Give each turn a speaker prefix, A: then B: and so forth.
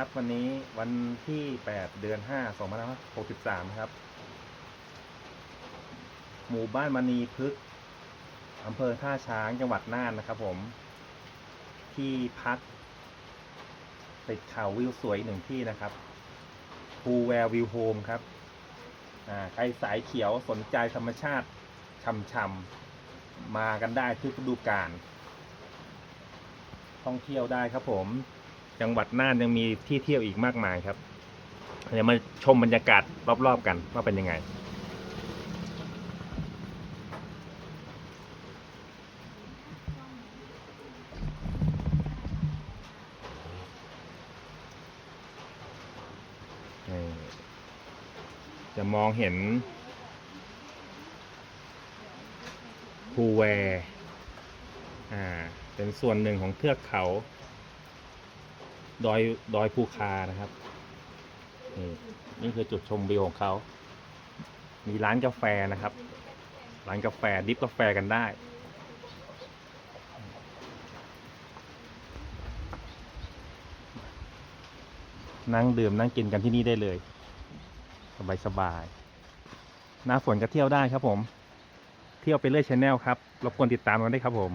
A: ครับวันนี้วันที่ 8 เดือน 5 2563 ครับ หมู่บ้านมณีพฤกษ์อำเภอท่าช้างจังหวัดน่านนะครับผม ที่พัก ติดเขาวิวสวยหนึ่งที่นะครับภูแวร์วิวโฮมครับอ่าใครสายเขียวสนใจธรรมชาติช่ำๆมากันได้ทุกฤดูกาลท่องเที่ยวได้ครับผม จังหวัดน่านยังมีที่เที่ยวอีกมากมายครับเดี๋ยวมาชมบรรยากาศรอบๆกันว่าเป็นยังไงจะมองเห็นภูแวอ่า เป็นส่วนหนึ่งของเทือกเขา ดอยดอยภูคานะครับ นี่นี่คือจุดชมวิวของเขา มีร้านกาแฟนะครับ ร้านกาแฟดิฟกาแฟกันได้ นั่งดื่มนั่งกินกันที่นี่ได้เลย สบายสบายๆหน้าฝนก็เที่ยวได้ครับผม เที่ยวไปเรื่อยชแนลครับ รบกวนติดตามกันได้ครับผม